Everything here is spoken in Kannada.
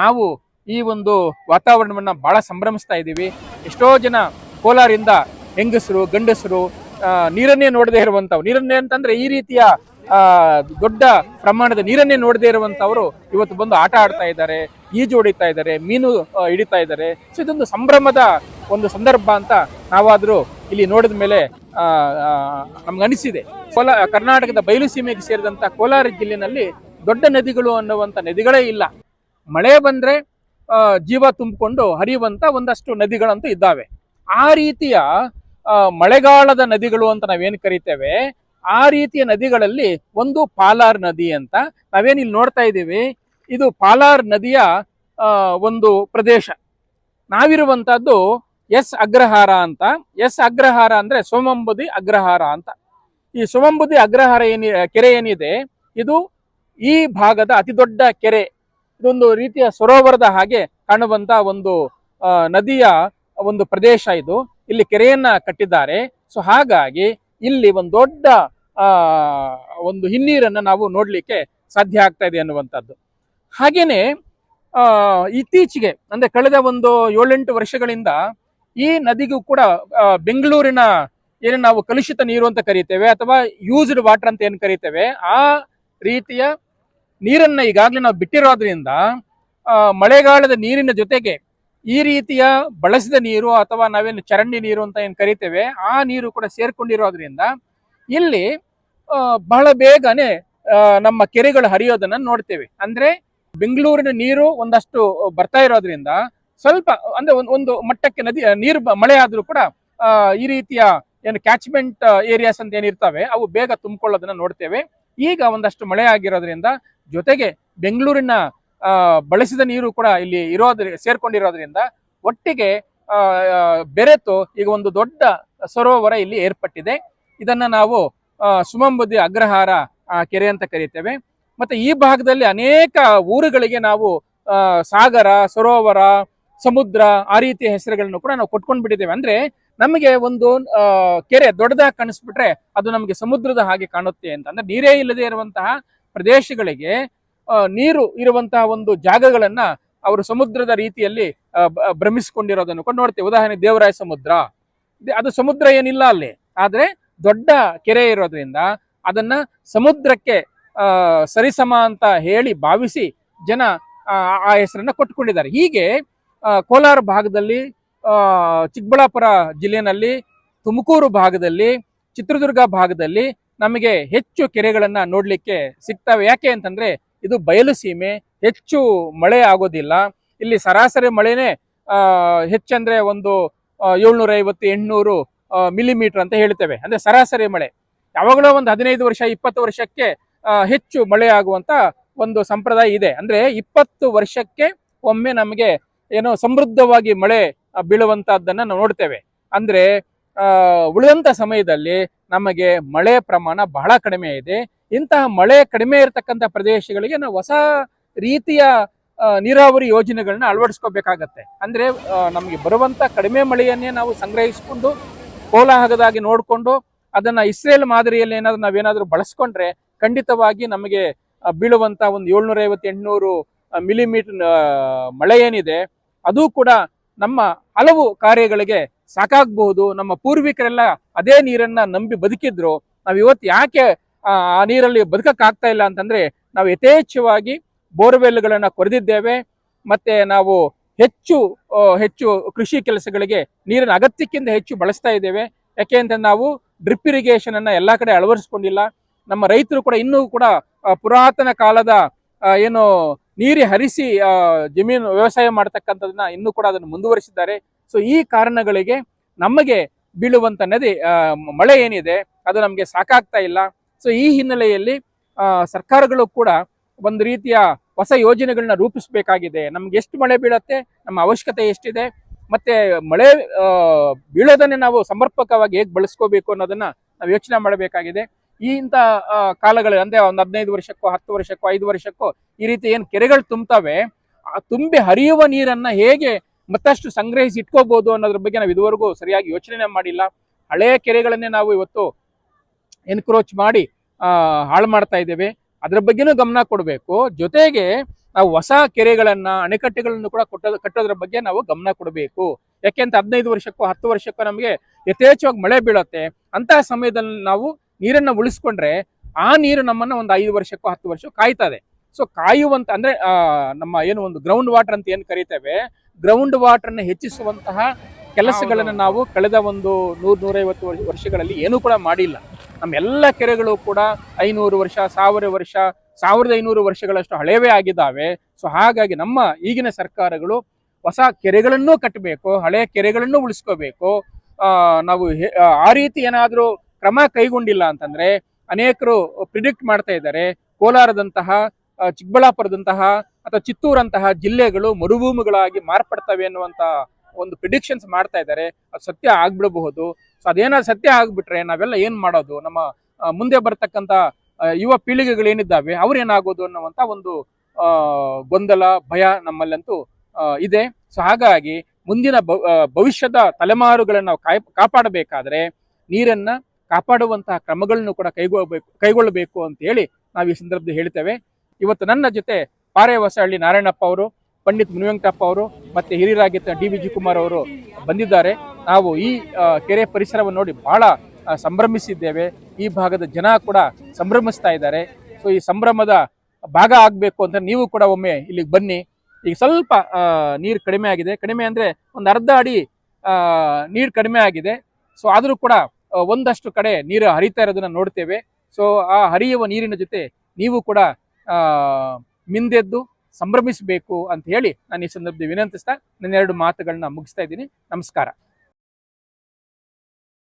ನಾವು ಈ ಒಂದು ವಾತಾವರಣವನ್ನು ಬಹಳ ಸಂಭ್ರಮಿಸ್ತಾ ಇದ್ದೀವಿ. ಎಷ್ಟೋ ಜನ ಕೋಲಾರಿಂದ ಹೆಂಗಸರು, ಗಂಡಸರು ನೀರನ್ನೇ ನೋಡದೇ ಇರುವಂಥವ್ರು ನೀರನ್ನೇ ಅಂತಂದ್ರೆ ಈ ರೀತಿಯ ದೊಡ್ಡ ಪ್ರಮಾಣದ ನೀರನ್ನೇ ನೋಡದೇ ಇರುವಂಥವರು ಇವತ್ತು ಬಂದು ಆಟ ಆಡ್ತಾ ಇದ್ದಾರೆ, ಈಜು ಹೊಡಿತಾ ಇದ್ದಾರೆ, ಮೀನು ಹಿಡಿತಾ ಇದ್ದಾರೆ. ಸೊ ಇದೊಂದು ಸಂಭ್ರಮದ ಒಂದು ಸಂದರ್ಭ ಅಂತ ನಾವಾದರೂ ಇಲ್ಲಿ ನೋಡಿದ ಮೇಲೆ ನಮ್ಗೆ ಅನಿಸಿದೆ. ಕೋಲಾ, ಕರ್ನಾಟಕದ ಬಯಲು ಸೀಮೆಗೆ ಸೇರಿದಂಥ ಕೋಲಾರ ಜಿಲ್ಲೆಯಲ್ಲಿ ದೊಡ್ಡ ನದಿಗಳು ಅನ್ನುವಂಥ ನದಿಗಳೇ ಇಲ್ಲ. ಮಳೆ ಬಂದ್ರೆ ಜೀವ ತುಂಬಿಕೊಂಡು ಹರಿಯುವಂತ ಒಂದಷ್ಟು ನದಿಗಳಂತೂ ಇದ್ದಾವೆ. ಆ ರೀತಿಯ ಮಳೆಗಾಲದ ನದಿಗಳು ಅಂತ ನಾವೇನು ಕರಿತೇವೆ, ಆ ರೀತಿಯ ನದಿಗಳಲ್ಲಿ ಒಂದು ಪಾಲಾರ್ ನದಿ ಅಂತ ನಾವೇನು ಇಲ್ಲಿ ನೋಡ್ತಾ ಇದ್ದೀವಿ. ಇದು ಪಾಲಾರ್ ನದಿಯ ಒಂದು ಪ್ರದೇಶ. ನಾವಿರುವಂತಹದ್ದು ಎಸ್ ಅಗ್ರಹಾರ ಅಂತ. ಎಸ್ ಅಗ್ರಹಾರ ಅಂದ್ರೆ ಸೋಮಂಬುದಿ ಅಗ್ರಹಾರ ಅಂತ. ಈ ಸೋಮಂಬುದಿ ಅಗ್ರಹಾರ ಏನಿ, ಕೆರೆ ಏನಿದೆ, ಇದು ಈ ಭಾಗದ ಅತಿ ದೊಡ್ಡ ಕೆರೆ. ಇದೊಂದು ರೀತಿಯ ಸರೋವರದ ಹಾಗೆ ಕಾಣುವಂತ ಒಂದು ನದಿಯ ಒಂದು ಪ್ರದೇಶ ಇದು. ಇಲ್ಲಿ ಕೆರೆಯನ್ನ ಕಟ್ಟಿದ್ದಾರೆ. ಸೊ ಹಾಗಾಗಿ ಇಲ್ಲಿ ಒಂದು ದೊಡ್ಡ ಒಂದು ಹಿನ್ನೀರನ್ನ ನಾವು ನೋಡ್ಲಿಕ್ಕೆ ಸಾಧ್ಯ ಆಗ್ತಾ ಇದೆ ಅನ್ನುವಂಥದ್ದು. ಹಾಗೇನೆ, ಆ, ಇತ್ತೀಚೆಗೆ, ಅಂದ್ರೆ ಕಳೆದ ಒಂದು ಏಳೆಂಟು ವರ್ಷಗಳಿಂದ ಈ ನದಿಗೂ ಕೂಡ ಬೆಂಗಳೂರಿನ ಏನು ನಾವು ಕಲುಷಿತ ನೀರು ಅಂತ ಕರಿತೇವೆ ಅಥವಾ ಯೂಸ್ಡ್ ವಾಟರ್ ಅಂತ ಏನು ಕರಿತೇವೆ, ಆ ರೀತಿಯ ನೀರನ್ನ ಈಗಾಗಲೇ ನಾವು ಬಿಟ್ಟಿರೋದ್ರಿಂದ ಮಳೆಗಾಲದ ನೀರಿನ ಜೊತೆಗೆ ಈ ರೀತಿಯ ಬಳಸಿದ ನೀರು ಅಥವಾ ನಾವೇನು ಚರಂಡಿ ನೀರು ಅಂತ ಏನು ಕರಿತೇವೆ, ಆ ನೀರು ಕೂಡ ಸೇರ್ಕೊಂಡಿರೋದ್ರಿಂದ ಇಲ್ಲಿ ಬಹಳ ಬೇಗನೆ ನಮ್ಮ ಕೆರೆಗಳು ಹರಿಯೋದನ್ನ ನೋಡ್ತೇವೆ. ಅಂದ್ರೆ ಬೆಂಗಳೂರಿನ ನೀರು ಒಂದಷ್ಟು ಬರ್ತಾ ಇರೋದ್ರಿಂದ ಸ್ವಲ್ಪ, ಅಂದ್ರೆ ಒಂದ್- ಮಟ್ಟಕ್ಕೆ ನದಿ, ನೀರು ಮಳೆ ಆದ್ರೂ ಕೂಡ ಈ ರೀತಿಯ ಏನು ಕ್ಯಾಚ್ಮೆಂಟ್ ಏರಿಯಾಸ್ ಅಂತ ಏನಿರ್ತವೆ, ಅವು ಬೇಗ ತುಂಬಿಕೊಳ್ಳೋದನ್ನ ನೋಡ್ತೇವೆ. ಈಗ ಒಂದಷ್ಟು ಮಳೆ ಆಗಿರೋದ್ರಿಂದ ಜೊತೆಗೆ ಬೆಂಗಳೂರಿನ ಬಳಸಿದ ನೀರು ಕೂಡ ಇಲ್ಲಿ ಇರೋದ್ರ, ಸೇರ್ಕೊಂಡಿರೋದ್ರಿಂದ ಒಟ್ಟಿಗೆ ಬೆರೆತು ಈಗ ಒಂದು ದೊಡ್ಡ ಸರೋವರ ಇಲ್ಲಿ ಏರ್ಪಟ್ಟಿದೆ. ಇದನ್ನ ನಾವು ಸುಮಂಬುದಿ ಅಗ್ರಹಾರ ಕೆರೆ ಅಂತ ಕರೀತೇವೆ. ಮತ್ತೆ ಈ ಭಾಗದಲ್ಲಿ ಅನೇಕ ಊರುಗಳಿಗೆ ನಾವು ಸಾಗರ, ಸರೋವರ, ಸಮುದ್ರ, ಆ ರೀತಿಯ ಹೆಸರುಗಳನ್ನು ಕೂಡ ನಾವು ಕೊಟ್ಕೊಂಡ್ಬಿಟ್ಟಿದ್ದೇವೆ. ಅಂದ್ರೆ ನಮಗೆ ಒಂದು ಕೆರೆ ದೊಡ್ಡದಾಗಿ ಕಾಣಿಸ್ಬಿಟ್ರೆ ಅದು ನಮಗೆ ಸಮುದ್ರದ ಹಾಗೆ ಕಾಣುತ್ತೆ ಅಂತ. ಅಂದ್ರೆ ನೀರೇ ಇಲ್ಲದೆ ಇರುವಂತಹ ಪ್ರದೇಶಗಳಿಗೆ ನೀರು ಇರುವಂತಹ ಒಂದು ಜಾಗಗಳನ್ನ ಅವರು ಸಮುದ್ರದ ರೀತಿಯಲ್ಲಿ ಭ್ರಮಿಸಿಕೊಂಡಿರೋದನ್ನು ಕೂಡ ನೋಡ್ತೇವೆ. ಉದಾಹರಣೆ ದೇವರಾಯ ಸಮುದ್ರ. ಅದು ಸಮುದ್ರ ಏನಿಲ್ಲ ಅಲ್ಲಿ. ಆದ್ರೆ ದೊಡ್ಡ ಕೆರೆ ಇರೋದ್ರಿಂದ ಅದನ್ನ ಸಮುದ್ರಕ್ಕೆ ಸರಿಸಮ ಅಂತ ಹೇಳಿ ಭಾವಿಸಿ ಜನ, ಆ ಹೆಸರನ್ನ ಕೊಟ್ಟುಕೊಂಡಿದ್ದಾರೆ ಹೀಗೆ ಕೋಲಾರ ಭಾಗದಲ್ಲಿ ಚಿಕ್ಕಬಳ್ಳಾಪುರ ಜಿಲ್ಲೆಯಲ್ಲಿ ತುಮಕೂರು ಭಾಗದಲ್ಲಿ, ಚಿತ್ರದುರ್ಗ ಭಾಗದಲ್ಲಿ ನಮಗೆ ಹೆಚ್ಚು ಕೆರೆಗಳನ್ನು ನೋಡಲಿಕ್ಕೆ ಸಿಗ್ತವೆ. ಯಾಕೆ ಅಂತಂದರೆ ಇದು ಬಯಲು ಸೀಮೆ, ಹೆಚ್ಚು ಮಳೆ ಆಗೋದಿಲ್ಲ. ಇಲ್ಲಿ ಸರಾಸರಿ ಮಳೆನೇ ಹೆಚ್ಚಂದರೆ ಒಂದು ಏಳ್ನೂರ ಐವತ್ತು ಎಂಟುನೂರು ಮಿಲಿಮೀಟರ್ ಅಂತ ಹೇಳ್ತೇವೆ. ಅಂದರೆ ಸರಾಸರಿ ಮಳೆ. ಯಾವಾಗಲೂ ಒಂದು ಹದಿನೈದು ವರ್ಷ, ಇಪ್ಪತ್ತು ವರ್ಷಕ್ಕೆ ಹೆಚ್ಚು ಮಳೆ ಆಗುವಂಥ ಒಂದು ಸಂಪ್ರದಾಯ ಇದೆ. ಅಂದರೆ ಇಪ್ಪತ್ತು ವರ್ಷಕ್ಕೆ ಒಮ್ಮೆ ನಮಗೆ ಏನೋ ಸಮೃದ್ಧವಾಗಿ ಮಳೆ ಬೀಳುವಂತಹದ್ದನ್ನ ನಾವು ನೋಡ್ತೇವೆ. ಅಂದ್ರೆ ಉಳಿದಂತ ಸಮಯದಲ್ಲಿ ನಮಗೆ ಮಳೆ ಪ್ರಮಾಣ ಬಹಳ ಕಡಿಮೆ ಇದೆ. ಇಂತಹ ಮಳೆ ಕಡಿಮೆ ಇರತಕ್ಕಂತ ಪ್ರದೇಶಗಳಿಗೆ ನಾವು ಹೊಸ ರೀತಿಯ ನೀರಾವರಿ ಯೋಜನೆಗಳನ್ನ ಅಳವಡಿಸ್ಕೋಬೇಕಾಗತ್ತೆ. ಅಂದ್ರೆ ನಮಗೆ ಬರುವಂತ ಕಡಿಮೆ ಮಳೆಯನ್ನೇ ನಾವು ಸಂಗ್ರಹಿಸಿಕೊಂಡು, ಕೋಲಾಹಲದಾಗಿ ನೋಡಿಕೊಂಡು, ಅದನ್ನ ಇಸ್ರೇಲ್ ಮಾದರಿಯಲ್ಲಿ ಏನಾದ್ರು ನಾವೇನಾದ್ರೂ ಬಳಸ್ಕೊಂಡ್ರೆ ಖಂಡಿತವಾಗಿ ನಮಗೆ ಬೀಳುವಂತ ಒಂದು ಏಳ್ನೂರ ಐವತ್ತು ಎಂಟ್ನೂರು ಮಿಲಿಮೀಟರ್ ಮಳೆ ಏನಿದೆ, ಅದು ಕೂಡ ನಮ್ಮ ಹಲವು ಕಾರ್ಯಗಳಿಗೆ ಸಾಕಾಗಬಹುದು. ನಮ್ಮ ಪೂರ್ವಿಕರೆಲ್ಲ ಅದೇ ನೀರನ್ನ ನಂಬಿ ಬದುಕಿದ್ರು. ನಾವು ಇವತ್ತು ಯಾಕೆ ಆ ನೀರಲ್ಲಿ ಬದುಕಕ್ಕಾಗ್ತಾ ಇಲ್ಲ ಅಂತಂದ್ರೆ ನಾವು ಯಥೇಚ್ಛವಾಗಿ ಬೋರ್ವೆಲ್ಗಳನ್ನು ಕೊರೆದಿದ್ದೇವೆ. ಮತ್ತೆ ನಾವು ಹೆಚ್ಚು ಹೆಚ್ಚು ಕೃಷಿ ಕೆಲಸಗಳಿಗೆ ನೀರಿನ ಅಗತ್ಯಕ್ಕಿಂತ ಹೆಚ್ಚು ಬಳಸ್ತಾ ಇದ್ದೇವೆ. ಯಾಕೆ ಅಂತ ನಾವು ಡ್ರಿಪ್ ಇರಿಗೇಷನ್ ಅನ್ನ ಎಲ್ಲಾ ಕಡೆ ಅಳವಡಿಸ್ಕೊಂಡಿಲ್ಲ. ನಮ್ಮ ರೈತರು ಕೂಡ ಇನ್ನೂ ಕೂಡ ಪುರಾತನ ಕಾಲದ ಏನು ನೀರಿ ಹರಿಸಿ ಜಮೀನು ವ್ಯವಸಾಯ ಮಾಡ್ತಕ್ಕಂಥದನ್ನ ಇನ್ನೂ ಕೂಡ ಅದನ್ನು ಮುಂದುವರಿಸಿದ್ದಾರೆ. ಸೊ ಈ ಕಾರಣಗಳಿಗೆ ನಮಗೆ ಬೀಳುವಂತ ನದಿ ಮಳೆ ಏನಿದೆ, ಅದು ನಮಗೆ ಸಾಕಾಗ್ತಾ ಇಲ್ಲ. ಸೊ ಈ ಹಿನ್ನೆಲೆಯಲ್ಲಿ ಸರ್ಕಾರಗಳು ಕೂಡ ಒಂದು ರೀತಿಯ ಹೊಸ ಯೋಜನೆಗಳನ್ನ ರೂಪಿಸಬೇಕಾಗಿದೆ. ನಮ್ಗೆ ಎಷ್ಟು ಮಳೆ ಬೀಳತ್ತೆ, ನಮ್ಮ ಅವಶ್ಯಕತೆ ಎಷ್ಟಿದೆ, ಮತ್ತೆ ಮಳೆ ಬೀಳೋದನ್ನೇ ನಾವು ಸಮರ್ಪಕವಾಗಿ ಹೇಗೆ ಬಳಸ್ಕೋಬೇಕು ಅನ್ನೋದನ್ನ ನಾವು ಯೋಚನೆ ಮಾಡಬೇಕಾಗಿದೆ. ಈ ಇಂಥ ಆ, ಕಾಲಗಳು ಅಂದ್ರೆ ಒಂದು ಹದಿನೈದು ವರ್ಷಕ್ಕೋ ಹತ್ತು ವರ್ಷಕ್ಕೋ ಐದು ವರ್ಷಕ್ಕೋ ಈ ರೀತಿ ಏನು ಕೆರೆಗಳು ತುಂಬ್ತವೆ ತುಂಬಿ ಹರಿಯುವ ನೀರನ್ನ ಹೇಗೆ ಮತ್ತಷ್ಟು ಸಂಗ್ರಹಿಸಿ ಇಟ್ಕೋಬಹುದು ಅನ್ನೋದ್ರ ಬಗ್ಗೆ ನಾವು ಇದುವರೆಗೂ ಸರಿಯಾಗಿ ಯೋಚನೆ ಮಾಡಿಲ್ಲ. ಹಳೆಯ ಕೆರೆಗಳನ್ನೇ ನಾವು ಇವತ್ತು ಎನ್ಕ್ರೋಚ್ ಮಾಡಿ ಹಾಳು ಮಾಡ್ತಾ ಇದ್ದೇವೆ. ಅದ್ರ ಬಗ್ಗೆನೂ ಗಮನ ಕೊಡಬೇಕು. ಜೊತೆಗೆ ನಾವು ಹೊಸ ಕೆರೆಗಳನ್ನ ಅಣೆಕಟ್ಟೆಗಳನ್ನು ಕೂಡ ಕೊಟ್ಟೋದು ಕಟ್ಟೋದ್ರ ಬಗ್ಗೆ ನಾವು ಗಮನ ಕೊಡಬೇಕು. ಯಾಕೆಂತ ಹದಿನೈದು ವರ್ಷಕ್ಕೂ ಹತ್ತು ವರ್ಷಕ್ಕೂ ನಮಗೆ ಯಥೇಚ್ಛವಾಗಿ ಮಳೆ ಬೀಳುತ್ತೆ. ಅಂತಹ ಸಮಯದಲ್ಲಿ ನಾವು ನೀರನ್ನ ಉಳಿಸ್ಕೊಂಡ್ರೆ ಆ ನೀರು ನಮ್ಮನ್ನ ಒಂದು ಐದು ವರ್ಷಕ್ಕೂ ಹತ್ತು ವರ್ಷ ಕಾಯ್ತದೆ. ಸೊ ಕಾಯುವಂತ ಅಂದ್ರೆ ನಮ್ಮ ಏನು ಒಂದು ಗ್ರೌಂಡ್ ವಾಟರ್ ಅಂತ ಏನು ಕರಿತೇವೆ ಗ್ರೌಂಡ್ ವಾಟರ್ ಅನ್ನ ಹೆಚ್ಚಿಸುವಂತಹ ಕೆಲಸಗಳನ್ನು ನಾವು ಕಳೆದ ಒಂದು ನೂರ್ ನೂರೈವತ್ತು ವರ್ಷ- ವರ್ಷಗಳಲ್ಲಿ ಏನೂ ಕೂಡ ಮಾಡಿಲ್ಲ. ನಮ್ಮ ಎಲ್ಲ ಕೆರೆಗಳು ಕೂಡ ಐನೂರು ವರ್ಷ ಸಾವಿರ ವರ್ಷ ಸಾವಿರದ ಐನೂರು ವರ್ಷಗಳಷ್ಟು ಹಳೆಯವೇ ಆಗಿದ್ದಾವೆ. ಸೊ ಹಾಗಾಗಿ ನಮ್ಮ ಈಗಿನ ಸರ್ಕಾರಗಳು ಹೊಸ ಕೆರೆಗಳನ್ನೂ ಕಟ್ಟಬೇಕು ಹಳೆಯ ಕೆರೆಗಳನ್ನು ಉಳಿಸ್ಕೋಬೇಕು. ನಾವು ಆ ರೀತಿ ಏನಾದರೂ ಕ್ರಮ ಕೈಗೊಂಡಿಲ್ಲ ಅಂತಂದ್ರೆ ಅನೇಕರು ಪ್ರಿಡಿಕ್ಟ್ ಮಾಡ್ತಾ ಇದ್ದಾರೆ. ಕೋಲಾರದಂತಹ ಚಿಕ್ಕಬಳ್ಳಾಪುರದಂತಹ ಅಥವಾ ಚಿತ್ತೂರಂತಹ ಜಿಲ್ಲೆಗಳು ಮರುಭೂಮಿಗಳಾಗಿ ಮಾರ್ಪಡ್ತವೆ ಅನ್ನುವಂತ ಒಂದು ಪ್ರಿಡಿಕ್ಷನ್ಸ್ ಮಾಡ್ತಾ ಇದ್ದಾರೆ. ಅದು ಸತ್ಯ ಆಗ್ಬಿಡಬಹುದು. ಸೊ ಅದೇನಾದ್ರು ಸತ್ಯ ಆಗ್ಬಿಟ್ರೆ ನಾವೆಲ್ಲ ಏನ್ ಮಾಡೋದು? ನಮ್ಮ ಮುಂದೆ ಬರ್ತಕ್ಕಂತ ಯುವ ಪೀಳಿಗೆಗಳು ಏನಿದ್ದಾವೆ ಅವ್ರೇನಾಗೋದು ಅನ್ನುವಂತ ಒಂದು ಗೊಂದಲ, ಭಯ ನಮ್ಮಲ್ಲಂತೂ ಇದೆ. ಸೊ ಹಾಗಾಗಿ ಮುಂದಿನ ಭವಿಷ್ಯದ ತಲೆಮಾರುಗಳನ್ನು ನಾವು ಕಾಯ್, ಕಾಪಾಡಬೇಕಾದ್ರೆ ನೀರನ್ನ ಕಾಪಾಡುವಂತಹ ಕ್ರಮಗಳನ್ನು ಕೂಡ ಕೈಗೊಳ್ಳಬೇಕು ಕೈಗೊಳ್ಳಬೇಕು ಅಂತ ಹೇಳಿ ನಾವು ಈ ಸಂದರ್ಭದಲ್ಲಿ ಹೇಳ್ತೇವೆ. ಇವತ್ತು ನನ್ನ ಜೊತೆ ಪಾರೆ ಹೊಸಹಳ್ಳಿ ನಾರಾಯಣಪ್ಪ ಅವರು, ಪಂಡಿತ್ ಮುನಿವೆಂಕಟಪ್ಪ ಅವರು ಮತ್ತೆ ಹಿರಿಯರಾಗಿದ್ದ ಡಿ ವಿ ಜಿ ಕುಮಾರ್ ಅವರು ಬಂದಿದ್ದಾರೆ. ನಾವು ಈ ಕೆರೆ ಪರಿಸರವನ್ನು ನೋಡಿ ಬಹಳ ಸಂಭ್ರಮಿಸಿದ್ದೇವೆ. ಈ ಭಾಗದ ಜನ ಕೂಡ ಸಂಭ್ರಮಿಸ್ತಾ ಇದ್ದಾರೆ. ಸೊ ಈ ಸಂಭ್ರಮದ ಭಾಗ ಆಗಬೇಕು ಅಂತ ನೀವು ಕೂಡ ಒಮ್ಮೆ ಇಲ್ಲಿಗೆ ಬನ್ನಿ. ಈಗ ಸ್ವಲ್ಪ ನೀರು ಕಡಿಮೆ ಆಗಿದೆ. ಕಡಿಮೆ ಅಂದರೆ ಒಂದು ಅರ್ಧ ಅಡಿ ನೀರು ಕಡಿಮೆ ಆಗಿದೆ. ಸೊ ಆದರೂ ಕೂಡ ಒಂದಷ್ಟು ಕಡೆ ನೀರು ಹರಿತಾ ಇರೋದನ್ನ ನೋಡ್ತೇವೆ. ಸೊ ಆ ಹರಿಯುವ ನೀರಿನ ಜೊತೆ ನೀವು ಕೂಡ ಮಿಂದೆದ್ದು ಸಂಭ್ರಮಿಸಬೇಕು ಅಂತ ಹೇಳಿ ನಾನು ಈ ಸಂದರ್ಭದಲ್ಲಿ ವಿನಂತಿಸ್ತಾ ನನ್ನ ಎರಡು ಮಾತುಗಳನ್ನ ಮುಗಿಸ್ತಾ ಇದ್ದೀನಿ. ನಮಸ್ಕಾರ.